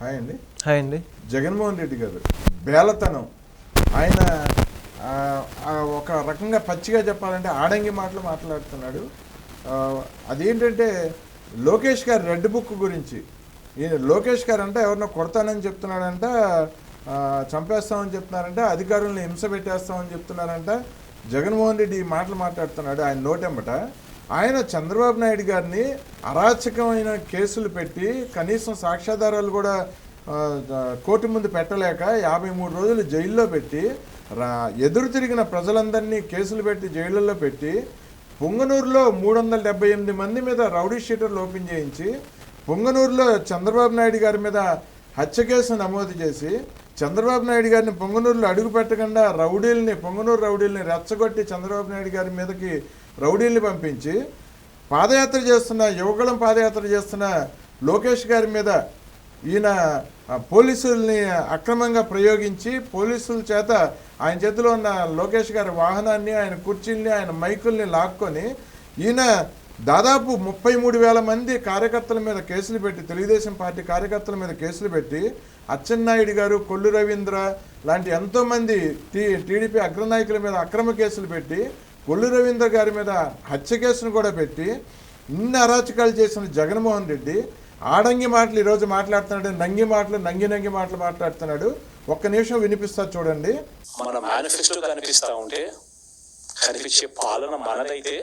Hi అండి. Hi అండి. జగన్మోహన్ రెడ్డి గారు బేలతనం. ఆయన ఒక రకంగా పచ్చిగా చెప్పాలంటే ఆడంగి మాటలు మాట్లాడుతున్నాడు. అదేంటంటే లోకేష్ గారు రెడ్ బుక్ గురించి. ఈయన లోకేష్ గారు అంటే ఎవరినో కొడతానని చెప్తున్నాడంట చంపేస్తామని చెప్తున్నారంట అధికారులను హింస పెట్టేస్తామని చెప్తున్నారంట. జగన్మోహన్ రెడ్డి ఈ మాటలు మాట్లాడుతున్నాడు ఆయన నోటెంబట. ఆయన చంద్రబాబు నాయుడు గారిని అరాచకమైన కేసులు పెట్టి కనీసం సాక్ష్యాధారాలు కూడా కోర్టు ముందు పెట్టలేక యాభై మూడు రోజులు జైల్లో పెట్టి రా ఎదురు తిరిగిన ప్రజలందరినీ కేసులు పెట్టి జైళ్ళల్లో పెట్టి పొంగనూరులో మూడు వందల డెబ్బై ఎనిమిది మంది మీద రౌడీ షీటర్లు ఓపెన్ చేయించి పొంగనూరులో చంద్రబాబు నాయుడు గారి మీద హత్య కేసు నమోదు చేసి చంద్రబాబు నాయుడు గారిని పొంగనూరులో అడుగు పెట్టకుండా రౌడీల్ని పొంగనూరు రౌడీల్ని రెచ్చగొట్టి చంద్రబాబు నాయుడు గారి మీదకి రౌడీల్ని పంపించి పాదయాత్ర చేస్తున్న యువగళం పాదయాత్ర చేస్తున్న లోకేష్ గారి మీద ఈయన పోలీసుల్ని అక్రమంగా ప్రయోగించి పోలీసుల చేత ఆయన చేతిలో ఉన్న లోకేష్ గారి వాహనాన్ని ఆయన కుర్చీల్ని ఆయన మైకుల్ని లాక్కొని ఈయన దాదాపు ముప్పై మూడు వేల మంది కార్యకర్తల మీద కేసులు పెట్టి తెలుగుదేశం పార్టీ కార్యకర్తల మీద కేసులు పెట్టి అచ్చెన్నాయుడు గారు కొల్లు రవీంద్ర లాంటి ఎంతోమంది టీ టీడీపీ అగ్రనాయకుల మీద అక్రమ కేసులు పెట్టి కొల్లు రవీంద్ర గారి మీద హత్య కేసును కూడా పెట్టి ఇన్ని అరాచకాలు చేసిన జగన్మోహన్ రెడ్డి ఆడంగి మాటలు ఈరోజు మాట్లాడుతున్నాడు నంగి మాటలు నంగి నంగి మాటలు మాట్లాడుతున్నాడు. ఒక్క నిమిషం వినిపిస్తా చూడండి. మన మేనిఫెస్టో కనిపిస్తా ఉంటే కనిపించే పాలన మనదైతే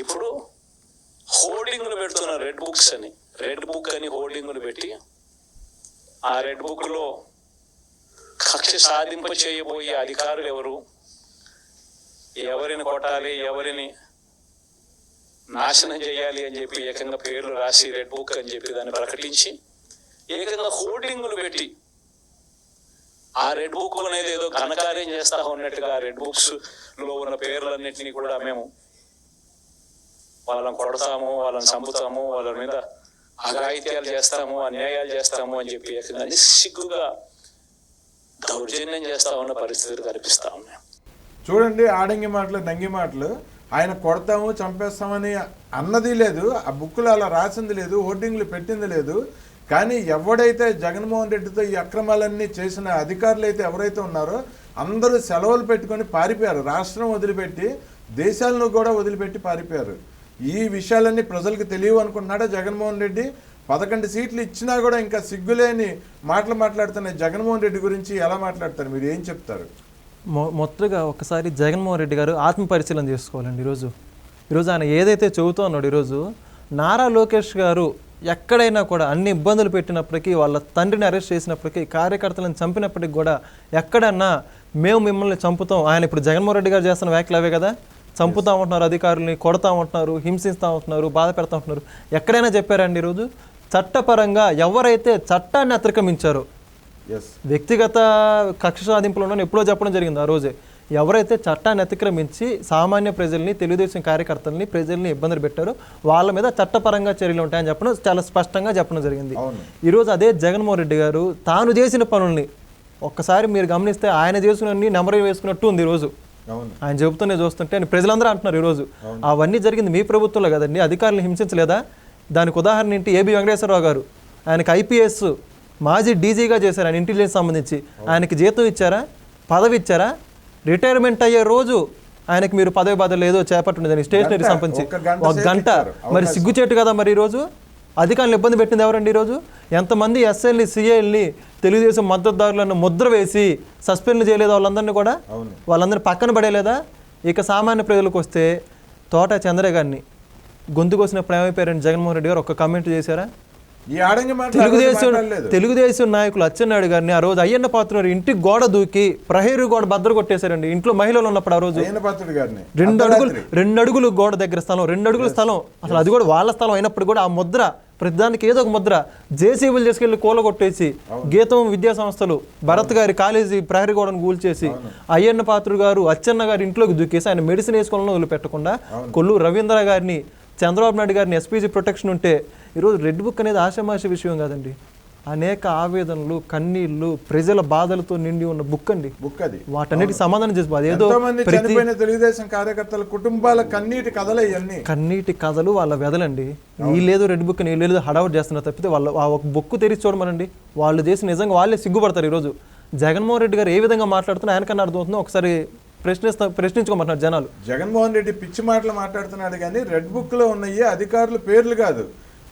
ఇప్పుడు హోర్డింగ్లు పెడుతున్న రెడ్ బుక్స్ అని రెడ్ బుక్ అని హోర్డింగ్లు పెట్టి ఆ రెడ్ బుక్లో కక్ష సాధింప చేయబోయే అధికారులు ఎవరు? ఎవరిని కొట్టాలి ఎవరిని నాశనం చేయాలి అని చెప్పి ఏకంగా పేర్లు రాసి రెడ్ బుక్ అని చెప్పి దాన్ని ప్రకటించి ఏకంగా హోర్డింగ్లు పెట్టి ఆ రెడ్ బుక్ అనేది ఏదో ఘనకార్యం చేస్తా ఉన్నట్టుగా ఆ రెడ్ బుక్స్లో ఉన్న పేర్లన్నింటినీ కూడా మేము వాళ్ళని కొడతాము వాళ్ళని చంపుతాము వాళ్ళ మీద అఘాయిత్యాలు చేస్తాము అన్యాయాలు చేస్తాము అని చెప్పి ఏకంగా సిగ్గుగా దౌర్జన్యం చేస్తా ఉన్న పరిస్థితులు కనిపిస్తా ఉన్నాయి. చూడండి ఆడంగి మాటలు నంగి మాటలు. ఆయన కొడతాము చంపేస్తామని అన్నది లేదు. ఆ బుక్కులు అలా రాసింది లేదు హోర్డింగ్లు పెట్టింది లేదు. కానీ ఎవడైతే జగన్మోహన్ రెడ్డితో ఈ అక్రమాలన్నీ చేసిన అధికారులు అయితే ఎవరైతే ఉన్నారో అందరూ సెలవులు పెట్టుకొని పారిపోయారు. రాష్ట్రం వదిలిపెట్టి దేశాలను కూడా వదిలిపెట్టి పారిపోయారు. ఈ విషయాలన్నీ ప్రజలకు తెలియవు అనుకుంటున్నాడా జగన్మోహన్ రెడ్డి? పదకొండు సీట్లు ఇచ్చినా కూడా ఇంకా సిగ్గులేని మాటలు మాట్లాడుతున్న జగన్మోహన్ రెడ్డి గురించి ఎలా మాట్లాడతారు? మీరు ఏం చెప్తారు? మొదటగా ఒకసారి జగన్మోహన్ రెడ్డి గారు ఆత్మ పరిశీలన చేసుకోవాలండి ఈరోజు. ఈరోజు ఆయన ఏదైతే చెబుతూ ఉన్నాడు ఈరోజు నారా లోకేష్ గారు ఎక్కడైనా కూడా అన్ని ఇబ్బందులు పెట్టినప్పటికీ వాళ్ళ తండ్రిని అరెస్ట్ చేసినప్పటికీ కార్యకర్తలను చంపినప్పటికీ కూడా ఎక్కడన్నా మేము మిమ్మల్ని చంపుతాం. ఆయన ఇప్పుడు జగన్మోహన్ రెడ్డి గారు చేస్తున్న వ్యాఖ్యలు అవే కదా? చంపుతా ఉంటున్నారు అధికారుల్ని కొడతా ఉంటున్నారు హింసిస్తూ ఉంటున్నారు బాధ పెడతా ఉంటున్నారు. ఎక్కడైనా చెప్పారండి ఈరోజు? చట్టపరంగా ఎవరైతే చట్టాన్ని అతిక్రమించారో వ్యక్తిగత కక్ష సాధింపులను ఎప్పుడో చెప్పడం జరిగింది ఆ రోజే. ఎవరైతే చట్టాన్ని అతిక్రమించి సామాన్య ప్రజల్ని తెలుగుదేశం కార్యకర్తల్ని ప్రజల్ని ఇబ్బందులు పెట్టారో వాళ్ళ మీద చట్టపరంగా చర్యలు ఉంటాయని చెప్పడం చాలా స్పష్టంగా చెప్పడం జరిగింది. ఈరోజు అదే జగన్మోహన్ రెడ్డి గారు తాను చేసిన పనుల్ని ఒక్కసారి మీరు గమనిస్తే ఆయన చేసినన్ని నెమరు వేసుకున్నట్టు ఉంది ఈరోజు ఆయన చెబుతూనే చూస్తుంటే ఆయన ప్రజలందరూ అంటున్నారు ఈరోజు అవన్నీ జరిగింది మీ ప్రభుత్వంలో కదండి. అధికారులను హింసించలేదా? దానికి ఉదాహరణ ఏంటి? ఏబి వెంకటేశ్వరరావు గారు. ఆయనకి ఐపీఎస్ మాజీ డీజీగా చేశారు ఆయన ఇంటెలిజెన్స్ సంబంధించి. ఆయనకి జీతం ఇచ్చారా? పదవి ఇచ్చారా? రిటైర్మెంట్ అయ్యే రోజు ఆయనకి మీరు పదవి బాధలు ఏదో చేపట్టుండేదని స్టేషనరీ సంబంధించి. ఒక గంట. మరి. సిగ్గుచేటు కదా మరి ఈరోజు? అధికారులు ఇబ్బంది పెట్టింది ఎవరండి ఈరోజు? ఎంతమంది ఎస్ఐల్ని సిఐల్ని తెలుగుదేశం మద్దతుదారులను ముద్ర వేసి సస్పెండ్ చేయలేదు వాళ్ళందరినీ కూడా? వాళ్ళందరినీ పక్కన పడేలేదా ఇక సామాన్య ప్రజలకు వస్తే తోట చంద్రయ్య గారిని గొంతు కోసినప్పుడు ఏమైపోయారండి జగన్మోహన్ రెడ్డి గారు ఒక్క కామెంట్ చేశారా? తెలుగుదేశం తెలుగుదేశం నాయకులు అచ్చెన్నాయుడు గారిని ఆ రోజు అయ్యన్న పాత్ర ఇంటి గోడ దూకి ప్రహరీ గోడ బద్దలు కొట్టేశారండి. ఇంట్లో మహిళలు ఉన్నప్పుడు ఆ రోజు. గారిని. రెండు అడుగులు. రెండు అడుగులు గోడ దగ్గర స్థలం రెండు అడుగుల స్థలం. అసలు అది కూడా వాళ్ళ స్థలం అయినప్పుడు కూడా ఆ ముద్ర ప్రతిదానికి ఏదో ఒక ముద్ర. జేసీబీలు చేసుకెళ్ళి కూల కొట్టేసి గీతం విద్యా సంస్థలు భరత్ గారి కాలేజీ ప్రహరీ గోడను కూల్చేసి అయ్యన్న పాత్రుడు గారు అచ్చెన్న గారి ఇంట్లోకి దూకేసి ఆయన మెడిసిన్ వేసుకోవాలని వదిలిపెట్టకుండా కొల్లు రవీంద్ర గారిని చంద్రబాబు నాయుడు గారిని ఎస్పీజీ ప్రొటెక్షన్ ఉంటే ఈరోజు రెడ్ బుక్ అనేది ఆషామాషి విషయం కాదండి. అనేక ఆవేదనలు కన్నీళ్ళు ప్రజల బాధలతో నిండి ఉన్న బుక్ అండి. బుక్ అది. వాటన్నిటి సమాధానం చేసి అదేదో ఎంతో మంది చనిపోయిన తెలుగుదేశం కార్యకర్తల కుటుంబాల కన్నీటి కథలు ఇవన్నీ. కన్నీటి కథలు వాళ్ళ వెదలండి. వీళ్ళేదో రెడ్ బుక్ వీళ్ళేదో హడావుట్ చేస్తున్నారు తప్పితే వాళ్ళ ఆ ఒక బుక్ తెరిచి చూడమనండి. వాళ్ళు చేసి నిజంగా వాళ్ళే సిగ్గుపడతారు ఈరోజు. జగన్మోహన్ రెడ్డి గారు ఏ విధంగా మాట్లాడుతున్నా ఆయనకన్నా అర్థమవుతుందో ఒకసారి ప్రశ్నిస్తా ప్రశ్నించుకోమంటున్నారు జనాలు. జగన్మోహన్ రెడ్డి పిచ్చి మాటలు మాట్లాడుతున్నాడు కానీ రెడ్ బుక్లో ఉన్నాయి అధికారులు పేర్లు కాదు.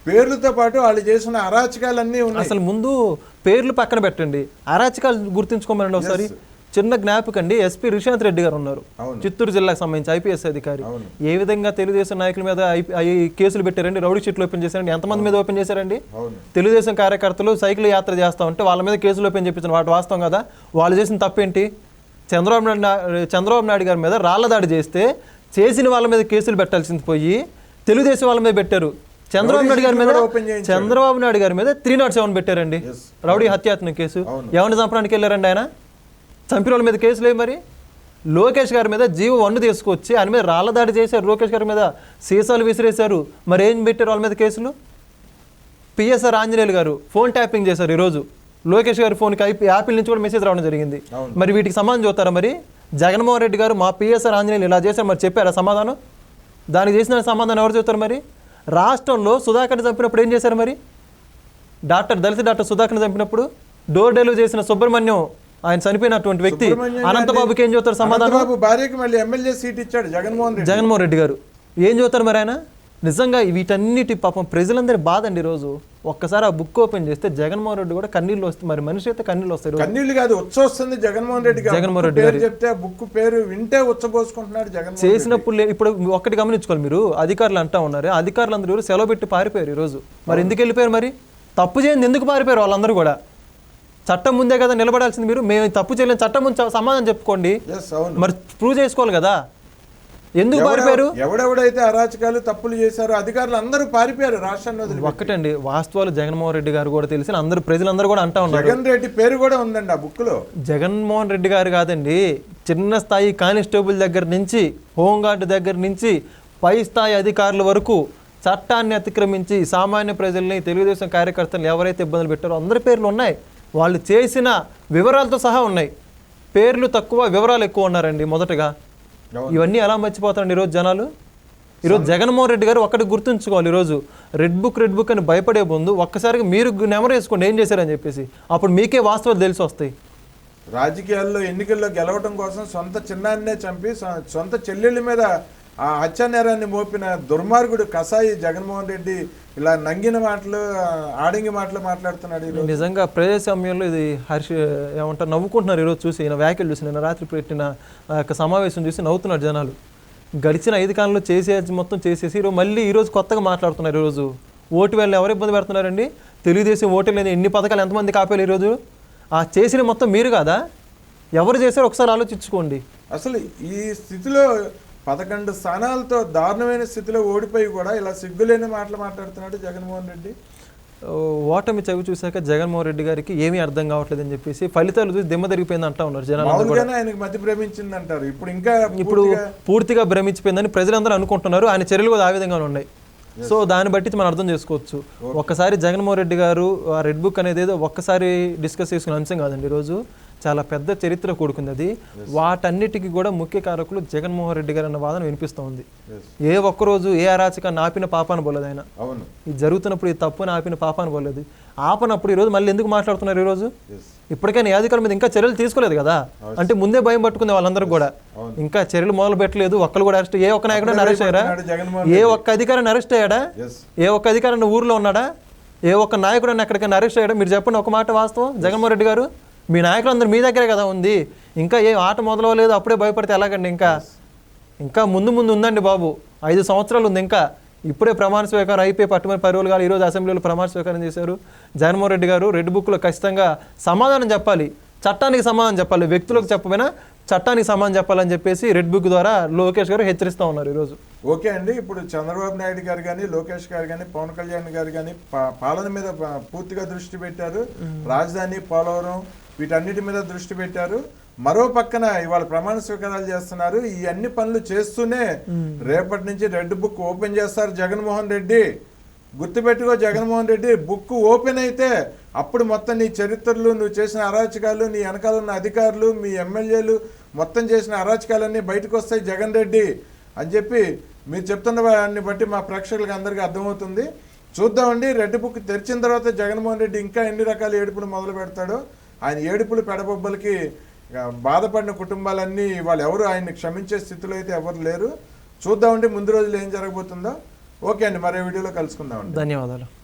పేర్లతో పాటు వాళ్ళు చేసిన అరాచకాలన్నీ ఉన్నాయి. అసలు ముందు పేర్లు పక్కన పెట్టండి. అరాచకాలు గుర్తుంచుకోమనండి ఒకసారి. చిన్న జ్ఞాపకం అండి ఎస్పీ రిషాంత్ రెడ్డి గారు ఉన్నారు. చిత్తూరు జిల్లాకు సంబంధించి ఐపీఎస్ అధికారి. ఏ విధంగా తెలుగుదేశం నాయకుల మీద కేసులు పెట్టారండి? రౌడీ షీట్లు ఓపెన్ చేశారండి? ఎంతమంది మీద ఓపెన్ చేశారండి? తెలుగుదేశం కార్యకర్తలు సైకిల్ యాత్ర చేస్తా ఉంటే వాళ్ళ మీద కేసులు ఓపెన్ చెప్పించిన వాటి వాస్తవం కదా? వాళ్ళు చేసిన తప్పేంటి? చంద్రబాబు నాయుడు చంద్రబాబు నాయుడు గారి మీద రాళ్ళ దాడి చేస్తే చేసిన వాళ్ళ మీద కేసులు పెట్టాల్సింది పోయి తెలుగుదేశం వాళ్ళ మీద పెట్టారు. చంద్రబాబు నాయుడు గారి మీద. చంద్రబాబు నాయుడు గారి మీద త్రీ నాట్ సెవెన్ పెట్టారండి. రౌడీ హత్యాయత్నం కేసు. ఎవరిని చంపడానికి వెళ్ళారండి ఆయన? చంపిన వాళ్ళ మీద కేసులు ఏమి మరి? లోకేష్ గారి మీద జీవ వన్ను తీసుకొచ్చి ఆయన మీద రాళ్ళ దాడి చేశారు. లోకేష్ గారి మీద సీసాలు విసిరేశారు. మరి ఏం పెట్టారు వాళ్ళ మీద కేసులు? పిఎస్ఆర్ ఆంజనేయులు గారు ఫోన్ ట్యాపింగ్ చేశారు ఈరోజు. లోకేష్ గారి ఫోన్కి యాపిల్ నుంచి కూడా మెసేజ్ రావడం జరిగింది. మరి వీటికి సమాధానం చూస్తారా మరి? జగన్మోహన్ రెడ్డి గారు మా పిఎస్ఆర్ ఆంజనేయులు ఇలా చేశారు. మరి చెప్పారా సమాధానం? దానికి చేసిన సమాధానం ఎవరు చెప్తారు మరి? రాష్ట్రంలో సుధాకర్ చంపినప్పుడు ఏం చేశారు మరి? డాక్టర్ దళిత డాక్టర్ సుధాకర్ని చంపినప్పుడు డోర్ డెలివరీ చేసిన సుబ్రహ్మణ్యం ఆయన చనిపోయినటువంటి వ్యక్తి అనంతబాబుకి ఏం చెబుతారు సమాధానం? భార్యకి మళ్ళీ ఎమ్మెల్యే సీట్ ఇచ్చాడు జగన్మోహన్ రెడ్డి. జగన్మోహన్ రెడ్డి గారు. ఏం చెబుతారు మరి ఆయన? నిజంగా వీటన్నిటి పాపం ప్రజలందరి బాధ అండి ఈరోజు. ఒక్కసారి ఆ బుక్ ఓపెన్ చేస్తే జగన్మోహన్ రెడ్డి కూడా కన్నీళ్ళు వస్తాయి మరి మనిషి అయితే కన్నీళ్ళు వస్తాయి ఈరోజు. కన్నీళ్ళు కాదు ఉచ్చొస్తుంది జగన్మోహన్ రెడ్డి జగన్మోహన్ రెడ్డి గారి- చెప్తే బుక్ పేరు వింటే ఉచ్చబోసుకుంటున్నాడు జగన్మోహన్ రెడ్డి. చేసినప్పుడు ఇప్పుడు ఒక్కటి గమనించుకోవాలి మీరు అధికారులు అంటా ఉన్నారు అధికారులు అందరూ సెలవు పెట్టి పారిపోయారు ఈరోజు. మరి ఎందుకు వెళ్ళిపోయారు మరి? తప్పు చేయండి ఎందుకు పారిపోయారు వాళ్ళందరూ కూడా? చట్టం ముందే కదా నిలబడాల్సింది మీరు మేము తప్పు చేయలేని చట్టం ముందు సమాధానం చెప్పుకోండి. మరి ప్రూవ్ చేసుకోవాలి కదా. ఎందుకు పారిపోయారు? ఎవడ- ఎవడెవడైతే అరాచకాలు తప్పులు చేశారో అధికారులు అందరూ పారిపోయారు రాష్ట్రాన్ని వదిలి ఒక్కటండి వాస్తవాలు జగన్మోహన్ రెడ్డి గారు కూడా తెలిసి అందరూ ప్రజలందరూ కూడా అంటా ఉన్నారు. జగన్ రెడ్డి పేరు కూడా ఉందండి ఆ బుక్లో జగన్మోహన్ రెడ్డి గారు కాదండి చిన్న స్థాయి కానిస్టేబుల్ దగ్గర నుంచి హోంగార్డు దగ్గర నుంచి పై స్థాయి అధికారుల వరకు చట్టాన్ని అతిక్రమించి సామాన్య ప్రజల్ని తెలుగుదేశం కార్యకర్తలు ఎవరైతే ఇబ్బందులు పెట్టారో అందరి పేర్లు ఉన్నాయి. వాళ్ళు చేసిన వివరాలతో సహా ఉన్నాయి. పేర్లు తక్కువ వివరాలు ఎక్కువ ఉన్నారండి మొదటగా. ఇవన్నీ ఎలా మర్చిపోతారండి ఈరోజు జనాలు? ఈరోజు జగన్మోహన్ రెడ్డి గారు ఒక్కటి గుర్తుంచుకోవాలి ఈరోజు. రెడ్ బుక్ రెడ్ బుక్ అని భయపడే ముందు ఒక్కసారిగా మీరు నెమరు వేసుకోండి ఏం చేశారని చెప్పేసి. అప్పుడు మీకే వాస్తవాలు తెలిసి వస్తాయి. రాజకీయాల్లో ఎన్నికల్లో గెలవడం కోసం సొంత చిన్నాన్నే చంపి సొంత చెల్లెళ్ళ మీద ఆ హత్యా నేరాన్ని మోపిన దుర్మార్గుడు కసాయి జగన్మోహన్ రెడ్డి ఇలా నంగిన మాటలు ఆడంగి మాటలు మాట్లాడుతున్నాడు నిజంగా ప్రజాస్వామ్యంలో ఇది హర్ష ఏమంటారు నవ్వుకుంటున్నారు ఈరోజు చూసి ఈయన వ్యాఖ్యలు చూసి నిన్న రాత్రి పెట్టిన సమావేశం చూసి నవ్వుతున్నారు జనాలు. గడిచిన ఐదు కాలంలో చేసేది మొత్తం చేసేసి ఈరోజు మళ్ళీ ఈరోజు కొత్తగా మాట్లాడుతున్నారు ఈరోజు. ఓటు వేళ ఎవరు ఇబ్బంది పెడుతున్నారండి? తెలుగుదేశం ఓటు లేని ఎన్ని పథకాలు ఎంతమంది కాపారు ఈరోజు? ఆ చేసిన మొత్తం మీరు కాదా? ఎవరు చేశారో ఒకసారి ఆలోచించుకోండి. అసలు ఈ స్థితిలో పదకొండు స్థానాలతో దారుణమైన స్థితిలో ఓడిపోయి కూడా ఇలా సిగ్గులేని మాటలు మాట్లాడుతున్నాడు జగన్మోహన్ రెడ్డి. ఓటమి చవి చూశాక జగన్మోహన్ రెడ్డి గారికి ఏమీ అర్థం కావట్లేదు అని చెప్పేసి ఫలితాలు చూసి దిమ్మ తిరిగిపోయింది అంటా ఉన్నారు జనాలు ఆయనకి మతి భ్రమించింది అంటారు ఇప్పుడు ఇంకా ఇప్పుడు పూర్తిగా భ్రమించిపోయిందని ప్రజలందరూ అనుకుంటున్నారు. ఆయన చర్యలు కూడా ఆ విధంగానే ఉన్నాయి. సో దాన్ని బట్టి మనం అర్థం చేసుకోవచ్చు. ఒక్కసారి జగన్మోహన్ రెడ్డి గారు ఆ రెడ్ బుక్ అనేది ఏదో ఒక్కసారి డిస్కస్ చేసుకునే అంశం కాదండి ఈరోజు. చాలా పెద్ద చరిత్ర కూడుకుంది అది వాటన్నిటికీ కూడా ముఖ్య కారకులు జగన్మోహన్ రెడ్డి గారు అన్న వాదన వినిపిస్తూ ఉంది. ఏ ఒక్కరోజు ఏ అరాచకాన్ని ఆపిన పాపాన పోలేదు ఆయన ఇది జరుగుతున్నప్పుడు ఈ తప్పుని ఆపిన పాపాన పోలేదు ఆపనప్పుడు ఈరోజు మళ్ళీ ఎందుకు మాట్లాడుతున్నారు ఈరోజు? ఇప్పటికైనా అధికారుల మీద ఇంకా చర్యలు తీసుకోలేదు కదా? అంటే ముందే భయం పట్టుకుంది వాళ్ళందరూ కూడా. ఇంకా చర్యలు మొదలు పెట్టలేదు. ఒక్కరు కూడా అరెస్ట్ ఏ ఒక్క నాయకుడు అరెస్ట్ అయ్యారా ఏ ఒక్క అధికారిని అరెస్ట్ అయ్యాడా? ఏ ఒక్క అధికారిని ఊర్లో ఉన్నాడా? ఏ ఒక్క నాయకుడు ఎక్కడికైనా అరెస్ట్ అయ్యాడా? మీరు చెప్పండి ఒక మాట వాస్తవం. జగన్మోహన్ రెడ్డి గారు? మీ నాయకులు అందరూ మీ దగ్గరే కదా ఉంది. ఇంకా ఏ ఆట మొదలవలేదు అప్పుడే భయపడితే ఎలాగండి ఇంకా? ఇంకా ముందు ముందు ఉందండి బాబు. ఐదు సంవత్సరాలు ఉంది ఇంకా. ఇప్పుడే ప్రమాణ స్వీకారం అయిపోయి పట్టుమని పరువులు గారు ఈరోజు అసెంబ్లీలో ప్రమాణ స్వీకారం చేశారు జగన్మోహన్ రెడ్డి గారు. రెడ్ బుక్లో ఖచ్చితంగా సమాధానం చెప్పాలి. చట్టానికి సమాధానం చెప్పాలి. వ్యక్తులకు చెప్పమైనా చట్టానికి సమాధానం చెప్పాలని చెప్పేసి రెడ్ బుక్ ద్వారా లోకేష్ గారు హెచ్చరిస్తూ ఉన్నారు ఈరోజు. ఓకే అండి. ఇప్పుడు చంద్రబాబు నాయుడు గారు కానీ లోకేష్ గారు కానీ పవన్ కళ్యాణ్ గారు కానీ పాలన మీద పూర్తిగా దృష్టి పెట్టారు. రాజధాని పోలవరం వీటన్నిటి మీద దృష్టి పెట్టారు. మరో పక్కన ఇవాళ ప్రమాణ స్వీకారాలు చేస్తున్నారు. ఈ అన్ని పనులు చేస్తూనే రేపటి నుంచి రెడ్ బుక్ ఓపెన్ చేస్తారు జగన్మోహన్ రెడ్డి. గుర్తుపెట్టుకో జగన్మోహన్ రెడ్డి బుక్ ఓపెన్ అయితే అప్పుడు మొత్తం నీ చరిత్రలు నువ్వు చేసిన అరాచకాలు నీ వెనకాల ఉన్న అధికారులు మీ ఎమ్మెల్యేలు మొత్తం చేసిన అరాచకాలన్నీ బయటకు వస్తాయి జగన్ రెడ్డి అని చెప్పి మీరు చెప్తున్న దాన్ని బట్టి మా ప్రేక్షకులకు అందరికీ అర్థమవుతుంది. చూద్దామండి రెడ్ బుక్ తెరిచిన తర్వాత జగన్మోహన్ రెడ్డి ఇంకా ఎన్ని రకాల ఏడుపులు మొదలు పెడతాడో ఆయన ఏడుపులు పెడబొబ్బలకి బాధపడిన కుటుంబాలన్నీ వాళ్ళు ఎవరు ఆయన్ని క్షమించే స్థితిలో అయితే ఎవరు లేరు. చూద్దామండి ముందు రోజులు ఏం జరగబోతుందో. ఓకే అండి మరో వీడియోలో కలుసుకుందామండి. ధన్యవాదాలు.